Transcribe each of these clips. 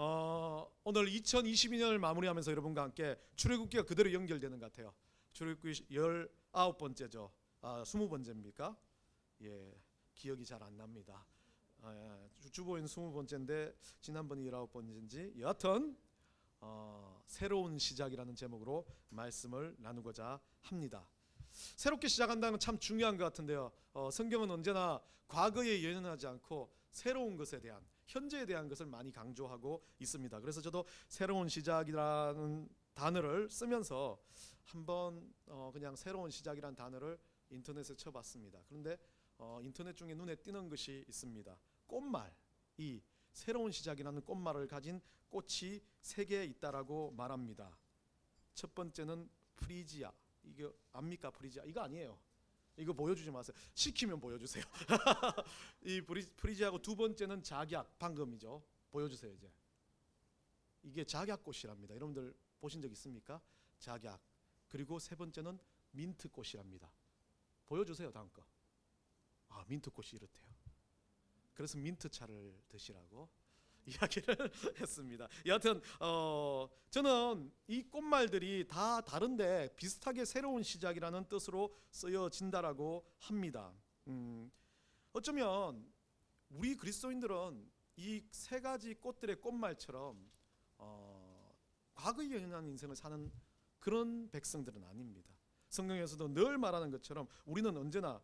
어, 오늘 2022년을 마무리하면서 여러분과 함께 출애굽기가 그대로 연결되는 것 같아요. 출애굽기 19번째죠. 아, 20번째입니까? 예. 기억이 잘 안 납니다. 아, 예. 주- 주보엔 20번째인데 지난번이 19번째인지 여하튼 어, 새로운 시작이라는 제목으로 말씀을 나누고자 합니다. 새롭게 시작한다는 건참 중요한 것 같은데요. 어, 성경은 언제나 과거에 연연하지 않고 새로운 것에 대한 현재에 대한 것을 많이 강조하고 있습니다. 그래서 저도 새로운 시작이라는 단어를 쓰면서 한번 어, 그냥 새로운 시작이라는 단어를 인터넷에 쳐봤습니다. 그런데 어, 인터넷 중에 눈에 띄는 것이 있습니다. 꽃말 이 새로운 시작이라는 꽃말을 가진 꽃이 세 개 있다라고 말합니다. 첫 번째는 프리지아. 이거 압니까 프리지아? 이거 아니에요. 이거 보여주지 마세요. 시키면 보여주세요. 이 프리, 프리지아고 두 번째는 작약 방금이죠. 보여주세요 이제. 이게 작약꽃이랍니다. 여러분들 보신 적 있습니까? 작약. 그리고 세 번째는 민트꽃이랍니다. 보여주세요 다음 거. 아 민트꽃이 이렇대요. 그래서 민트차를 드시라고 이야기를 했습니다. 여하튼 어, 저는 이 꽃말들이 다 다른데 비슷하게 새로운 시작이라는 뜻으로 쓰여진다라고 합니다. 음, 어쩌면 우리 그리스도인들은 이 세 가지 꽃들의 꽃말처럼 어, 과거에 연연한 인생을 사는 그런 백성들은 아닙니다. 성경에서도 늘 말하는 것처럼 우리는 언제나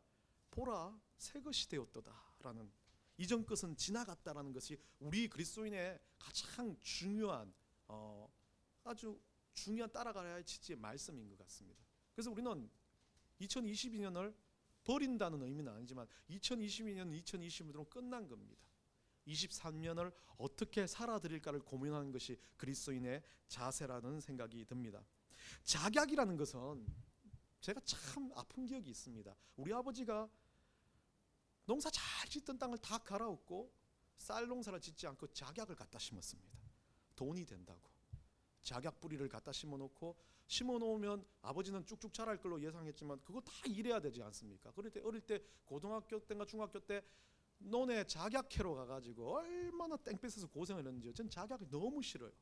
보라 새 것이 되었도다라는 이전 것은 지나갔다라는 것이 우리 그리스도인의 가장 중요한 어, 아주 중요한 따라가야 할 취지의 말씀인 것 같습니다. 그래서 우리는 2022년을 버린다는 의미는 아니지만 2022년 2020년으로 끝난 겁니다. 23년을 어떻게 살아드릴까를 고민하는 것이 그리스도인의 자세라는 생각이 듭니다. 작약이라는 것은 제가 참 아픈 기억이 있습니다. 우리 아버지가 농사 잘 짓던 땅을 다 갈아엎고 쌀 농사를 짓지 않고 작약을 갖다 심었습니다. 돈이 된다고. 작약 뿌리를 갖다 심어 놓고 심어 놓으면 아버지는 쭉쭉 자랄 걸로 예상했지만 그거 다 일해야 되지 않습니까? 그럴 때 어릴 때 고등학교 때인가 중학교 때 논에 작약캐로 가가지고 얼마나 땡볕에서 고생을 했는지요. 전 작약이 너무 싫어요.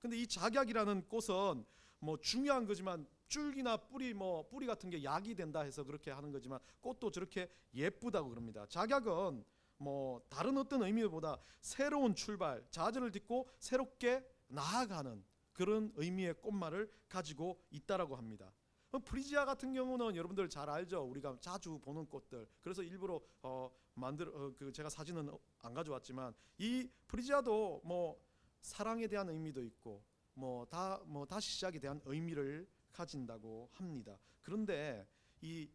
근데 이 작약이라는 꽃은 뭐 중요한 거지만 줄기나 뿌리 뭐 뿌리 같은 게 약이 된다 해서 그렇게 하는 거지만 꽃도 저렇게 예쁘다고 그럽니다. 작약은 뭐 다른 어떤 의미보다 새로운 출발, 좌절을 딛고 새롭게 나아가는 그런 의미의 꽃말을 가지고 있다라고 합니다. 어, 프리지아 같은 경우는 여러분들 잘 알죠. 우리가 자주 보는 꽃들. 그래서 일부러 어, 만들 어, 그 제가 사진은 안 가져왔지만 이 프리지아도 뭐 사랑에 대한 의미도 있고 뭐 다뭐 다시 시작에 대한 의미를 가진다고 합니다. 그런데 이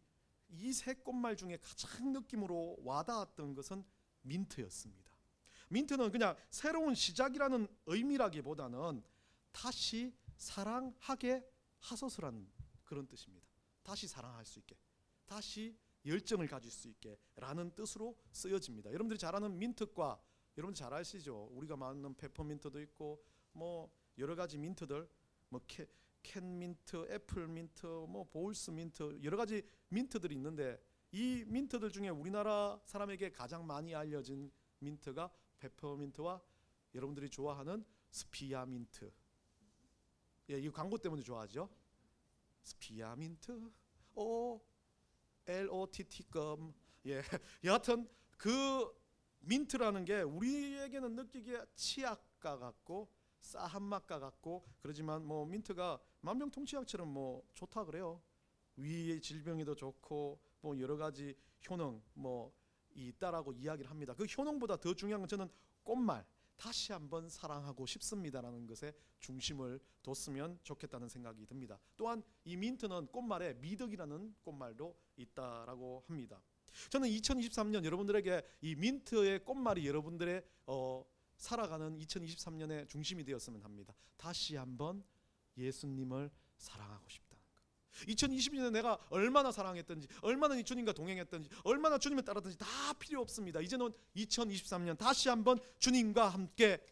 이 세 꽃말 중에 가장 느낌으로 와닿았던 것은 민트였습니다. 민트는 그냥 새로운 시작이라는 의미라기보다는 다시 사랑하게 하소서라는 그런 뜻입니다. 다시 사랑할 수 있게, 다시 열정을 가질 수 있게라는 뜻으로 쓰여집니다. 여러분들이 잘 아는 민트과 여러분 잘 아시죠? 우리가 많은 페퍼민트도 있고 뭐 여러 가지 민트들 뭐 캐, 캔 민트, 애플 민트, 뭐 보울스 민트 여러 가지 민트들이 있는데 이 민트들 중에 우리나라 사람에게 가장 많이 알려진 민트가 페퍼민트와 여러분들이 좋아하는 스피아 민트. 예, 이 광고 때문에 좋아하죠. 스피아 민트, 오, L O T T 껌. 예, 여하튼 그 민트라는 게 우리에게는 느끼기에 치약과 같고 싸한 맛과 같고 그러지만 뭐 민트가 만병통치약처럼 뭐 좋다 그래요. 위의 질병에도 좋고 뭐 여러 가지 효능 뭐 있다라고 이야기를 합니다. 그 효능보다 더 중요한 건 저는 꽃말 다시 한번 사랑하고 싶습니다라는 것에 중심을 뒀으면 좋겠다는 생각이 듭니다. 또한 이 민트는 꽃말에 미덕이라는 꽃말도 있다라고 합니다. 저는 2023년 여러분들에게 이 민트의 꽃말이 여러분들의 어, 살아가는 2023년의 중심이 되었으면 합니다. 다시 한번 예수님을 사랑하고 싶다는 것. 2020년에 내가 얼마나 사랑했던지, 얼마나 주님과 동행했던지, 얼마나 주님을 따랐던지 다 필요 없습니다. 이제는 2023년 다시 한번 주님과 함께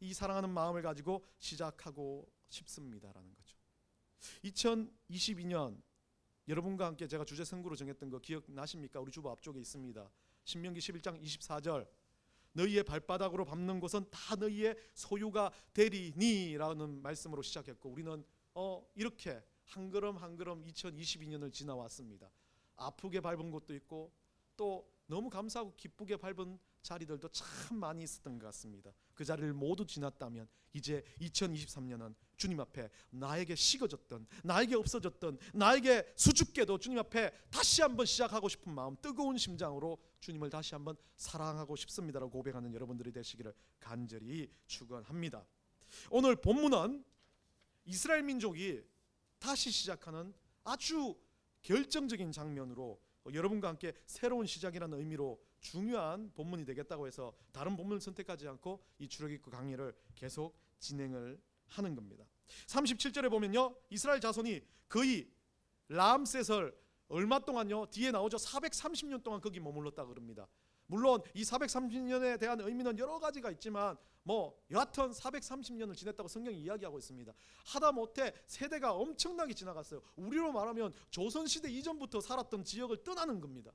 이 사랑하는 마음을 가지고 시작하고 싶습니다라는 거죠. 2022년 여러분과 함께 제가 주제 선구로 정했던 거 기억나십니까? 우리 주보 앞쪽에 있습니다. 신명기 11장 24절 너희의 발바닥으로 밟는 곳은 다 너희의 소유가 되리니라는 말씀으로 시작했고 우리는 어 이렇게 한 걸음 한 걸음 2022년을 지나왔습니다. 아프게 밟은 곳도 있고 또 너무 감사하고 기쁘게 밟은 자리들도 참 많이 있었던 것 같습니다. 그 자리를 모두 지났다면 이제 2023년은 주님 앞에 나에게 식어졌던 나에게 없어졌던 나에게 수줍게도 주님 앞에 다시 한번 시작하고 싶은 마음 뜨거운 심장으로 주님을 다시 한번 사랑하고 싶습니다라고 고백하는 여러분들이 되시기를 간절히 축원합니다. 오늘 본문은 이스라엘 민족이 다시 시작하는 아주 결정적인 장면으로 여러분과 함께 새로운 시작이라는 의미로 중요한 본문이 되겠다고 해서 다른 본문을 선택하지 않고 이 출애굽기 강의를 계속 진행을 하는 겁니다. 37절에 보면요. 이스라엘 자손이 거의 람셋을 얼마 동안요? 뒤에 나오죠. 430년 동안 거기 머물렀다 그럽니다. 물론 이 430년에 대한 의미는 여러 가지가 있지만 뭐 여하튼 430년을 지냈다고 성경이 이야기하고 있습니다. 하다 못해 세대가 엄청나게 지나갔어요. 우리로 말하면 조선 시대 이전부터 살았던 지역을 떠나는 겁니다.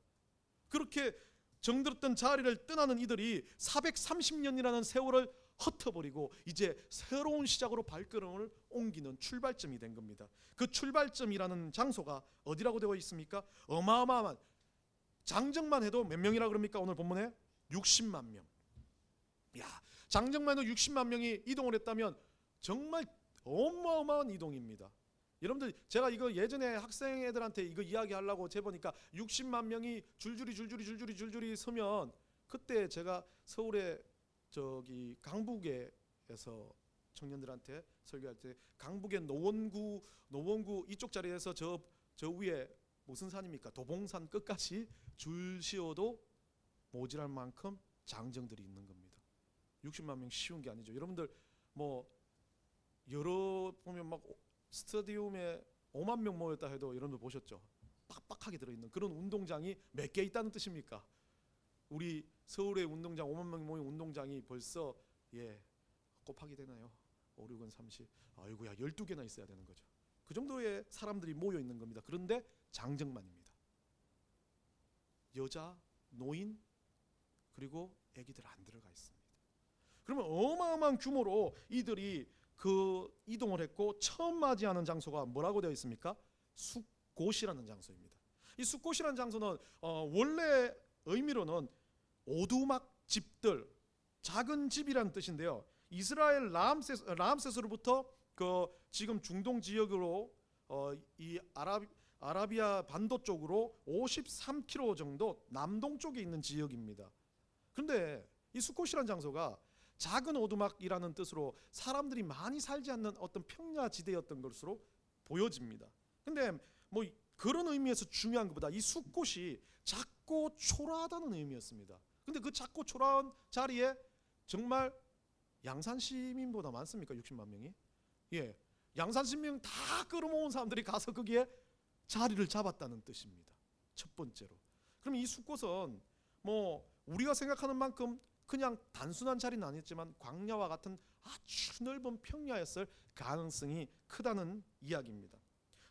그렇게 정들었던 자리를 떠나는 이들이 430년이라는 세월을 흩어버리고 이제 새로운 시작으로 발걸음을 옮기는 출발점이 된 겁니다. 그 출발점이라는 장소가 어디라고 되어 있습니까? 어마어마한 장정만 해도 몇 명이라 그럽니까? 오늘 본문에 60만 명. 야, 장정만 해도 60만 명이 이동을 했다면 정말 어마어마한 이동입니다. 여러분들 제가 이거 예전에 학생 애들한테 이거 이야기하려고 재보니까 60만 명이 줄줄이 줄줄이 줄줄이 줄줄이 서면 그때 제가 서울에 저기 강북에서 청년들한테 설교할 때 강북의 노원구 노원구 이쪽 자리에서 저 저 위에 무슨 산입니까? 도봉산 끝까지 줄 세워도 모자랄 만큼 장정들이 있는 겁니다. 60만 명 쉬운 게 아니죠. 여러분들 뭐 여러 보면 막 스타디움에 5만 명 모였다 해도 여러분들 보셨죠? 빡빡하게 들어있는 그런 운동장이 몇 개 있다는 뜻입니까? 우리 서울의 운동장 5만 명 모인 운동장이 벌써 예 곱하기 되나요? 5, 6은 30 아이고야 12개나 있어야 되는 거죠. 그 정도의 사람들이 모여 있는 겁니다. 그런데 장정만입니다. 여자, 노인 그리고 아기들 안 들어가 있습니다. 그러면 어마어마한 규모로 이들이 그 이동을 했고 처음 맞이하는 장소가 뭐라고 되어 있습니까? 숫곳이라는 장소입니다. 이 숫곳이라는 장소는 어, 원래 의미로는 오두막 집들 작은 집이라는 뜻인데요. 이스라엘 라암세스, 라암세스로부터 그 지금 중동 지역으로 어, 이 아라 아라비아 반도 쪽으로 53km 정도 남동 쪽에 있는 지역입니다. 그런데 이 수콧이라는 장소가 작은 오두막이라는 뜻으로 사람들이 많이 살지 않는 어떤 평야지대였던 것으로 보여집니다. 근데 뭐 그런 의미에서 중요한 것보다 이 숲꽃이 작고 초라하다는 의미였습니다. 근데 그 작고 초라한 자리에 정말 양산 시민보다 많습니까? 60만 명이? 예. 양산 시민 다 끌어모은 사람들이 가서 거기에 자리를 잡았다는 뜻입니다. 첫 번째로. 그럼 이 숲꽃은 뭐 우리가 생각하는 만큼 그냥 단순한 자리는 아니었지만 광야와 같은 아주 넓은 평야였을 가능성이 크다는 이야기입니다.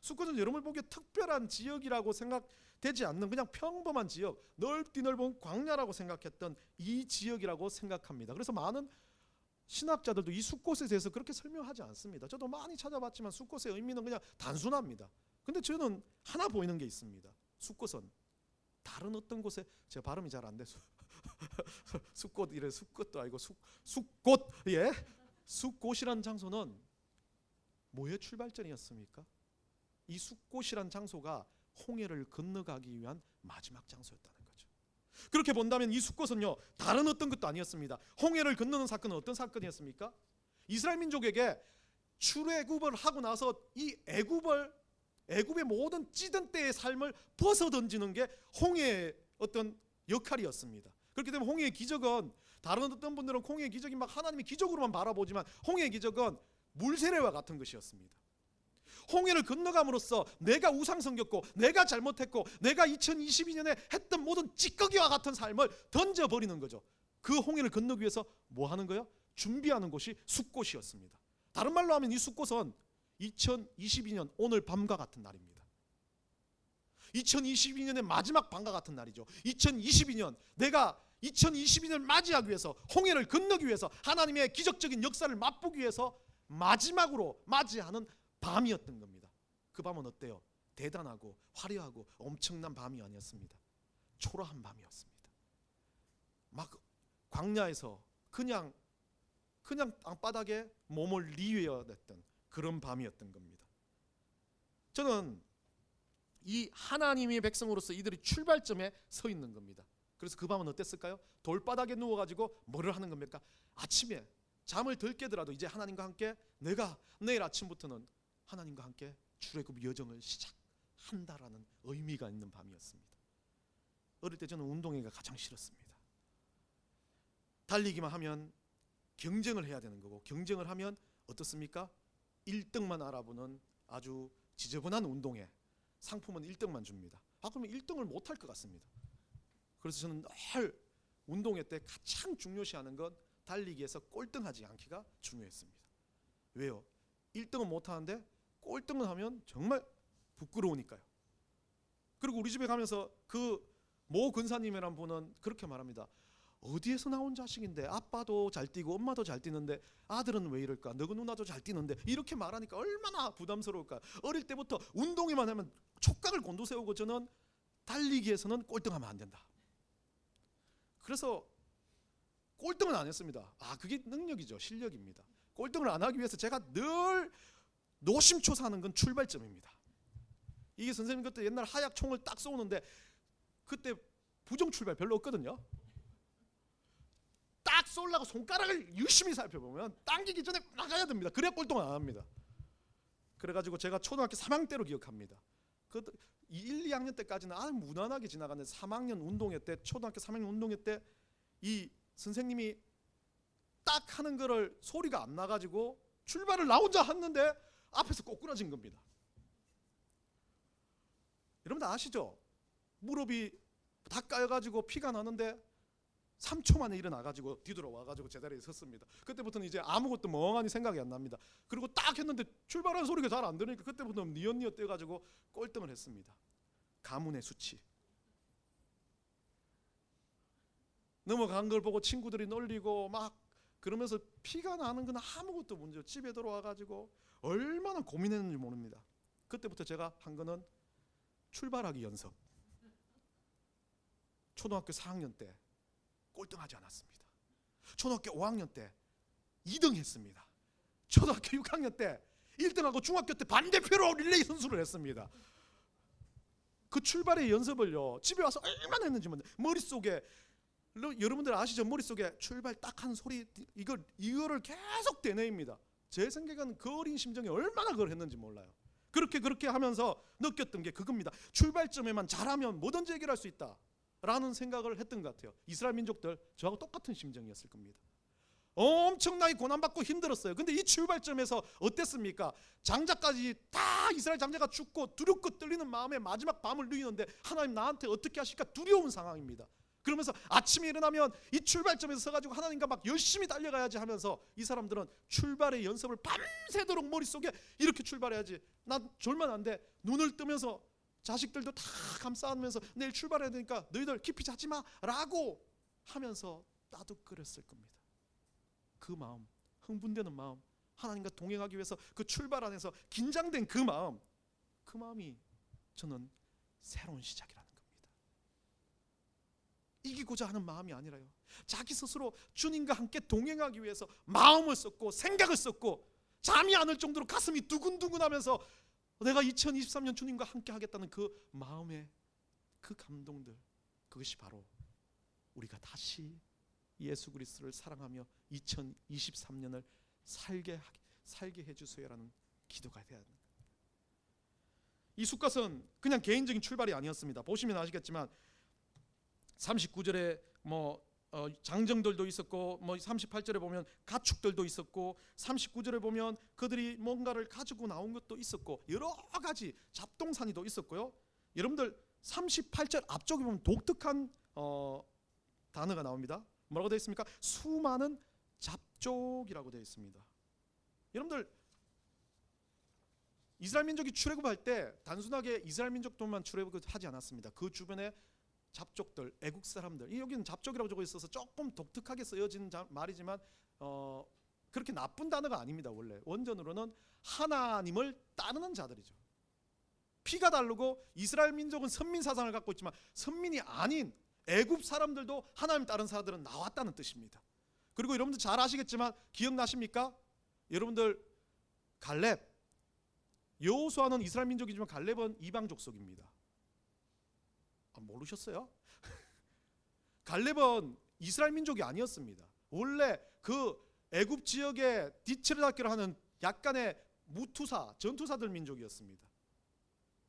숲꽃은 여러분을 보기에 특별한 지역이라고 생각되지 않는 그냥 평범한 지역, 넓디 넓은 광야라고 생각했던 이 지역이라고 생각합니다. 그래서 많은 신학자들도 이 숲꽃에 대해서 그렇게 설명하지 않습니다. 저도 많이 찾아봤지만 숲꽃의 의미는 그냥 단순합니다. 근데 저는 하나 보이는 게 있습니다. 숲꽃은 다른 어떤 곳에 제 발음이 잘 안 돼서 숲꽃 이래 숲꽃도 아니고 숲 숲꽃 예 숲꽃이란 장소는 뭐의 출발점이었습니까? 이 숲꽃이란 장소가 홍해를 건너가기 위한 마지막 장소였다는 거죠. 그렇게 본다면 이 숲꽃은요 다른 어떤 것도 아니었습니다. 홍해를 건너는 사건은 어떤 사건이었습니까? 이스라엘 민족에게 출애굽을 하고 나서 이 애굽을 애굽의 모든 찌든 때의 삶을 벗어 던지는 게 홍해의 어떤 역할이었습니다. 그렇기 때문에 홍해의 기적은 다른 어떤 분들은 홍해의 기적이 막 하나님의 기적으로만 바라보지만 홍해의 기적은 물세례와 같은 것이었습니다. 홍해를 건너감으로써 내가 우상 섬겼고 내가 잘못했고 내가 2022년에 했던 모든 찌꺼기와 같은 삶을 던져 버리는 거죠. 그 홍해를 건너기 위해서 뭐 하는 거요? 준비하는 곳이 숲곳이었습니다. 다른 말로 하면 이 숲곳은 2022년 오늘 밤과 같은 날입니다. 2022년의 마지막 밤과 같은 날이죠. 2022년 내가 2022년을 맞이하기 위해서 홍해를 건너기 위해서 하나님의 기적적인 역사를 맛보기 위해서 마지막으로 맞이하는 밤이었던 겁니다. 그 밤은 어때요? 대단하고 화려하고 엄청난 밤이 아니었습니다. 초라한 밤이었습니다. 막 광야에서 그냥 그냥 땅바닥에 몸을 리위어 냈던 그런 밤이었던 겁니다. 저는 이 하나님의 백성으로서 이들이 출발점에 서 있는 겁니다. 그래서 그 밤은 어땠을까요? 돌바닥에 누워 가지고 뭐를 하는 겁니까? 아침에 잠을 덜 깨더라도 이제 하나님과 함께 내가 내일 아침부터는 하나님과 함께 출애굽 여정을 시작한다라는 의미가 있는 밤이었습니다. 어릴 때 저는 운동회가 가장 싫었습니다. 달리기만 하면 경쟁을 해야 되는 거고 경쟁을 하면 어떻습니까? 1등만 알아보는 아주 지저분한 운동회 상품은 1등만 줍니다. 아 그러면 1등을 못할 것 같습니다. 그래서 저는 늘 운동회 때 가장 중요시하는 건 달리기에서 꼴등하지 않기가 중요했습니다. 왜요? 1등은 못 하는데 꼴등을 하면 정말 부끄러우니까요. 그리고 우리 집에 가면서 그 모 근사님이란 분은 그렇게 말합니다. 어디에서 나온 자식인데 아빠도 잘 뛰고 엄마도 잘 뛰는데 아들은 왜 이럴까? 너그 누나도 잘 뛰는데 이렇게 말하니까 얼마나 부담스러울까? 어릴 때부터 운동회만 하면 촉각을 곤두세우고 저는 달리기에서는 꼴등하면 안 된다. 그래서 꼴등은 안 했습니다. 아 그게 능력이죠, 실력입니다. 꼴등을 안 하기 위해서 제가 늘 노심초사하는 건 출발점입니다. 이게 선생님 그때 옛날 하약 총을 딱 쏘는데 그때 부정 출발 별로 없거든요. 딱 쏠라고 손가락을 유심히 살펴보면 당기기 전에 나가야 됩니다. 그래야 꼴등 안 합니다. 그래가지고 제가 초등학교 3학년 때로 기억합니다. 그 1, 2학년 때까지는 아주 무난하게 지나갔는데 3학년 운동회 때 초등학교 3학년 운동회 때 이 선생님이 딱 하는 거를 소리가 안 나가지고 출발을 나 혼자 했는데 앞에서 꼬꾸라진 겁니다. 여러분들 아시죠? 무릎이 다 까여가지고 피가 나는데 3초 만에 일어나가지고 뒤돌아와가지고 제자리에 섰습니다. 그때부터는 이제 아무것도 멍하니 생각이 안 납니다. 그리고 딱 했는데 출발하는 소리가 잘 안 들으니까 그때부터는 니엇니엇 뛰어가지고 꼴등을 했습니다. 가문의 수치. 넘어간 걸 보고 친구들이 놀리고 막 그러면서 피가 나는 건 아무것도 문제. 집에 들어와가지고 얼마나 고민했는지 모릅니다. 그때부터 제가 한 거는 출발하기 연습. 초등학교 4학년 때 꼴등하지 않았습니다. 초등학교 5학년 때 2등 했습니다. 초등학교 6학년 때 1등하고 중학교 때 반대표로 릴레이 선수를 했습니다. 그 출발의 연습을요 집에 와서 얼마나 했는지 모르 머릿속에 러- 여러분들 아시죠 머릿속에 출발 딱 한 소리 이걸 이거를 계속 되뇌입니다 제 생각은 그 어린 심정이 얼마나 그걸 했는지 몰라요 그렇게 그렇게 하면서 느꼈던 게 그겁니다 출발점에만 잘하면 뭐든지 해결할 수 있다 라는 생각을 했던 것 같아요. 이스라엘 민족들 저하고 똑같은 심정이었을 겁니다. 엄청나게 고난받고 힘들었어요. 근데 이 출발점에서 어땠습니까? 장자까지 다 이스라엘 장자가 죽고 두렵고 떨리는 마음에 마지막 밤을 누이는데 하나님 나한테 어떻게 하실까 두려운 상황입니다. 그러면서 아침에 일어나면 이 출발점에서 서가지고 하나님과 막 열심히 달려가야지 하면서 이 사람들은 출발의 연습을 밤새도록 머릿속에 이렇게 출발해야지. 난 졸면 안 돼. 눈을 뜨면서 자식들도 다 감싸면서 내일 출발해야 되니까 너희들 깊이 자지 마라고 하면서 따뜻거렸을 겁니다 그 마음 흥분되는 마음 하나님과 동행하기 위해서 그 출발 안에서 긴장된 그 마음 그 마음이 저는 새로운 시작이라는 겁니다 이기고자 하는 마음이 아니라요. 자기 스스로 주님과 함께 동행하기 위해서 마음을 썼고 생각을 썼고 잠이 안 올 정도로 가슴이 두근두근하면서 내가 2023년 주님과 함께 하겠다는 그 마음의 그 감동들 그것이 바로 우리가 다시 예수 그리스도를 사랑하며 2023년을 살게 살게 해 주세요라는 기도가 돼야 합니다. 이 숫것은 그냥 개인적인 출발이 아니었습니다. 보시면 아시겠지만 39절에 뭐 어, 장정들도 있었고 뭐 38절에 보면 가축들도 있었고 39절에 보면 그들이 뭔가를 가지고 나온 것도 있었고 여러 가지 잡동사니도 있었고요. 여러분들 38절 앞쪽에 보면 독특한 어, 단어가 나옵니다. 뭐라고 되어 있습니까? 수많은 잡족이라고 되어 있습니다. 여러분들 이스라엘 민족이 출애굽할 때 단순하게 이스라엘 민족들만 출애굽하지 않았습니다. 그 주변에 잡족들, 애국 사람들. 이 여기는 잡족이라고 적어 있어서 조금 독특하게 쓰여진 자- 말이지만 어, 그렇게 나쁜 단어가 아닙니다. 원래 원전으로는 하나님을 따르는 자들이죠. 피가 다르고 이스라엘 민족은 선민 사상을 갖고 있지만 선민이 아닌 애굽 사람들도 하나님 따른 사람들은 나왔다는 뜻입니다. 그리고 여러분들 잘 아시겠지만 기억나십니까? 여러분들 갈렙 여호수아는 이스라엘 민족이지만 갈렙은 이방 족속입니다. 아, 모르셨어요? 갈렙은 이스라엘 민족이 아니었습니다. 원래 그 애굽 지역의 뒤치를 닦기를 하는 약간의 무투사 전투사들 민족이었습니다.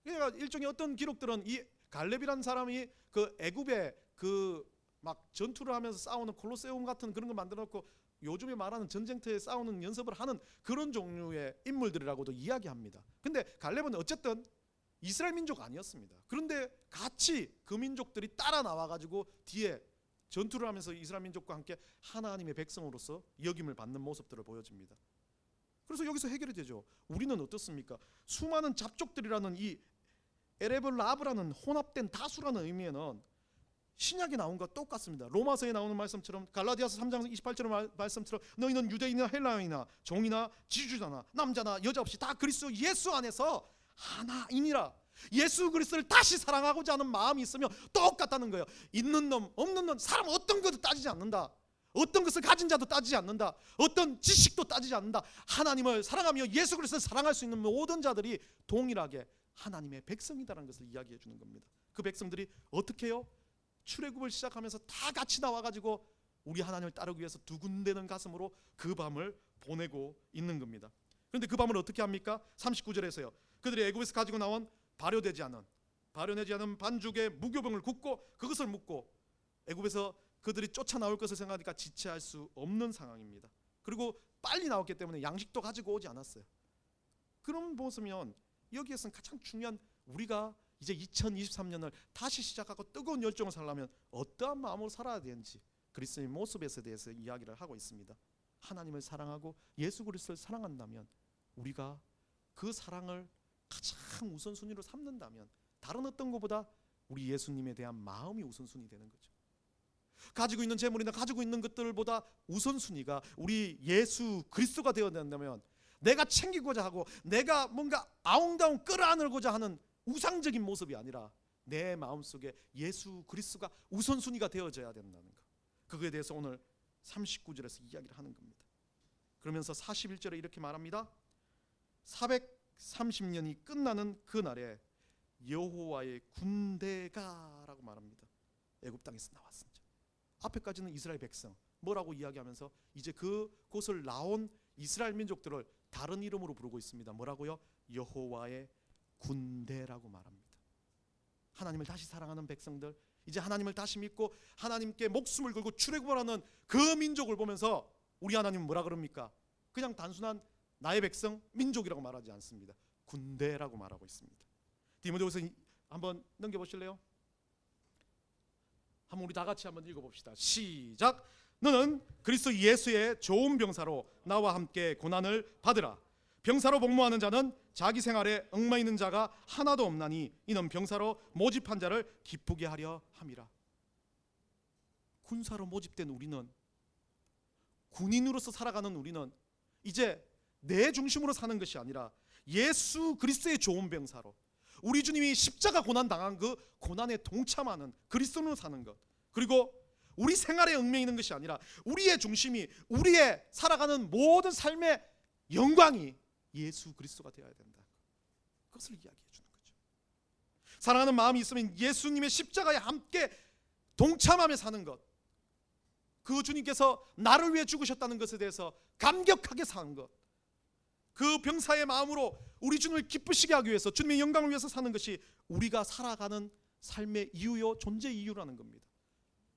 그러니까 일종의 어떤 기록들은 이 갈렙이라는 사람이 그 애굽의 그막 전투를 하면서 싸우는 콜로세움 같은 그런 거 만들어 놓고 요즘에 말하는 전쟁터에 싸우는 연습을 하는 그런 종류의 인물들이라고도 이야기합니다. 근데 갈렙은 어쨌든 이스라엘 민족 아니었습니다. 그런데 같이 그 민족들이 따라 나와 가지고 뒤에 전투를 하면서 이스라엘 민족과 함께 하나님의 백성으로서 여김을 받는 모습들을 보여줍니다. 그래서 여기서 해결이 되죠. 우리는 어떻습니까? 수많은 잡족들이라는 이 에레블 라브라는 혼합된 다수라는 의미에는 신약에 나온 것과 똑같습니다. 로마서에 나오는 말씀처럼 갈라디아서 3장 28절 말, 말씀처럼 너희는 유대인이나 헬라인이나 종이나 지주자나 남자나 여자 없이 다 그리스도 예수 안에서 하나이니라. 예수 그리스도를 다시 사랑하고자 하는 마음이 있으면 똑같다는 거예요. 있는 놈 없는 놈 사람 어떤 것도 따지지 않는다. 어떤 것을 가진 자도 따지지 않는다. 어떤 지식도 따지지 않는다. 하나님을 사랑하며 예수 그리스도를 사랑할 수 있는 모든 자들이 동일하게 하나님의 백성이다라는 것을 이야기해 주는 겁니다. 그 백성들이 어떻게 해요? 출애굽을 시작하면서 다 같이 나와 가지고 우리 하나님을 따르기 위해서 두근대는 가슴으로 그 밤을 보내고 있는 겁니다. 그런데 그 밤을 어떻게 합니까? 39절에서요. 그들이 애굽에서 가지고 나온 발효되지 않은 발효되지 않은 반죽에 무교병을 굽고 그것을 묻고 애굽에서 그들이 쫓아 나올 것을 생각하니까 지체할 수 없는 상황입니다. 그리고 빨리 나왔기 때문에 양식도 가지고 오지 않았어요. 그런 모습이면 여기에서는 가장 중요한 우리가 이제 2023년을 다시 시작하고 뜨거운 열정을 살려면 어떠한 마음으로 살아야 되는지 그리스도의 모습에 대해서 이야기를 하고 있습니다. 하나님을 사랑하고 예수 그리스도를 사랑한다면 우리가 그 사랑을 가장 우선순위로 삼는다면 다른 어떤 것보다 우리 예수님에 대한 마음이 우선순위 되는 거죠. 가지고 있는 재물이나 가지고 있는 것들보다 우선순위가 우리 예수 그리스도가 되어야 된다면 내가 챙기고자 하고 내가 뭔가 아웅다웅 끌어안으고자 하는 우상적인 모습이 아니라 내 마음속에 예수 그리스도가 우선순위가 되어져야 된다는 것. 그거에 대해서 오늘 39절에서 이야기를 하는 겁니다. 그러면서 41절에 이렇게 말합니다. 430년이 끝나는 그 날에 여호와의 군대가라고 말합니다. 애굽 땅에서 나왔습니다. 앞에까지는 이스라엘 백성 뭐라고 이야기하면서 이제 그 곳을 나온 이스라엘 민족들을 다른 이름으로 부르고 있습니다. 뭐라고요? 여호와의 군대라고 말합니다. 하나님을 다시 사랑하는 백성들, 이제 하나님을 다시 믿고 하나님께 목숨을 걸고 출애굽을 하는 그 민족을 보면서 우리 하나님은 뭐라 그럽니까? 그냥 단순한 나의 백성, 민족이라고 말하지 않습니다. 군대라고 말하고 있습니다. 디모데후서 한번 넘겨 보실래요? 한번 우리 다 같이 한번 읽어 봅시다. 시작. 너는 그리스도 예수의 좋은 병사로 나와 함께 고난을 받으라. 병사로 복무하는 자는 자기 생활에 얽매이는 자가 하나도 없나니 이는 병사로 모집한 자를 기쁘게 하려 함이라. 군사로 모집된 우리는 군인으로서 살아가는 우리는 이제 내 중심으로 사는 것이 아니라 예수 그리스도의 좋은 병사로 우리 주님이 십자가 고난 당한 그 고난에 동참하는 그리스도로 사는 것. 그리고 우리 생활에 얽매이 는 것이 아니라 우리의 중심이 우리의 살아가는 모든 삶의 영광이 예수 그리스도가 되어야 된다. 그것을 이야기해 주는 거죠. 사랑하는 마음이 있으면 예수님의 십자가에 함께 동참하며 사는 것. 그 주님께서 나를 위해 죽으셨다는 것에 대해서 감격하게 사는 것. 그 병사의 마음으로 우리 주님을 기쁘시게 하기 위해서 주님의 영광을 위해서 사는 것이 우리가 살아가는 삶의 이유요 존재 이유라는 겁니다.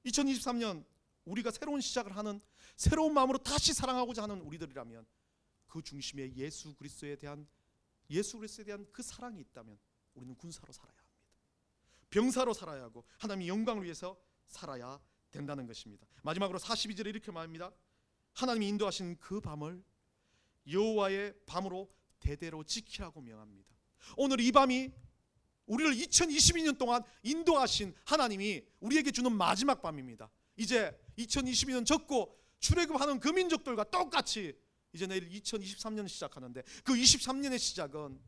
2023년 우리가 새로운 시작을 하는 새로운 마음으로 다시 사랑하고자 하는 우리들이라면 그 중심에 예수 그리스도에 대한 예수 그리스도에 대한 그 사랑이 있다면 우리는 군사로 살아야 합니다. 병사로 살아야 하고 하나님의 영광을 위해서 살아야 된다는 것입니다. 마지막으로 42절에 이렇게 말합니다. 하나님이 인도하신 그 밤을 여호와의 밤으로 대대로 지키라고 명합니다. 오늘 이 밤이 우리를 2022년 동안 인도하신 하나님이 우리에게 주는 마지막 밤입니다. 이제 2022년 적고 출애굽하는 그 민족들과 똑같이 이제 내일 2023년 시작하는데 그 23년의 시작은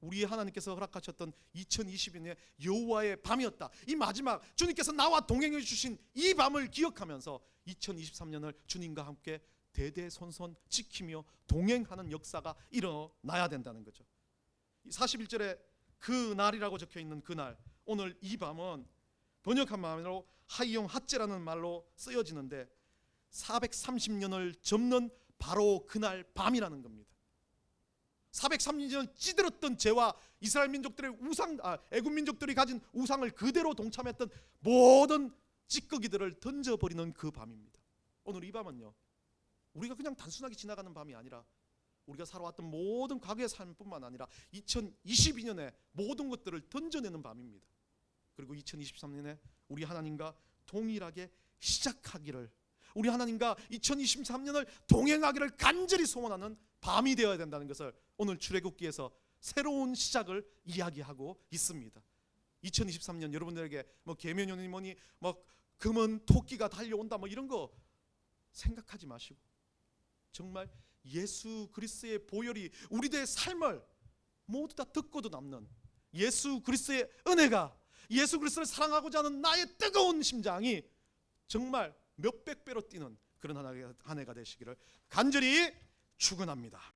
우리 하나님께서 허락하셨던 2022년의 여호와의 밤이었다. 이 마지막 주님께서 나와 동행해 주신 이 밤을 기억하면서 2023년을 주님과 함께 대대손손 지키며 동행하는 역사가 일어나야 된다는 거죠. 41절에 그 날이라고 적혀 있는 그날 오늘 이 밤은 번역한 말로 하이용 핫제라는 말로 쓰여지는데 430년을 접는 바로 그날 밤이라는 겁니다. 430년 찌들었던 죄와 이스라엘 민족들의 우상 아, 애굽 민족들이 가진 우상을 그대로 동참했던 모든 찌꺼기들을 던져버리는 그 밤입니다. 오늘 이 밤은요. 우리가 그냥 단순하게 지나가는 밤이 아니라 우리가 살아왔던 모든 과거의 삶뿐만 아니라 2022년에 모든 것들을 던져내는 밤입니다. 그리고 2023년에 우리 하나님과 동일하게 시작하기를 우리 하나님과 2023년을 동행하기를 간절히 소원하는 밤이 되어야 된다는 것을 오늘 출애굽기에서 새로운 시작을 이야기하고 있습니다. 2023년 여러분들에게 뭐 계면연이 뭐니 뭐 금은 토끼가 달려온다 뭐 이런 거 생각하지 마시고 정말 예수 그리스도의 보혈이 우리들의 삶을 모두 다 듣고도 남는 예수 그리스도의 은혜가 예수 그리스도를 사랑하고자 하는 나의 뜨거운 심장이 정말 몇백 배로 뛰는 그런 한 해가 되시기를 간절히 축원합니다.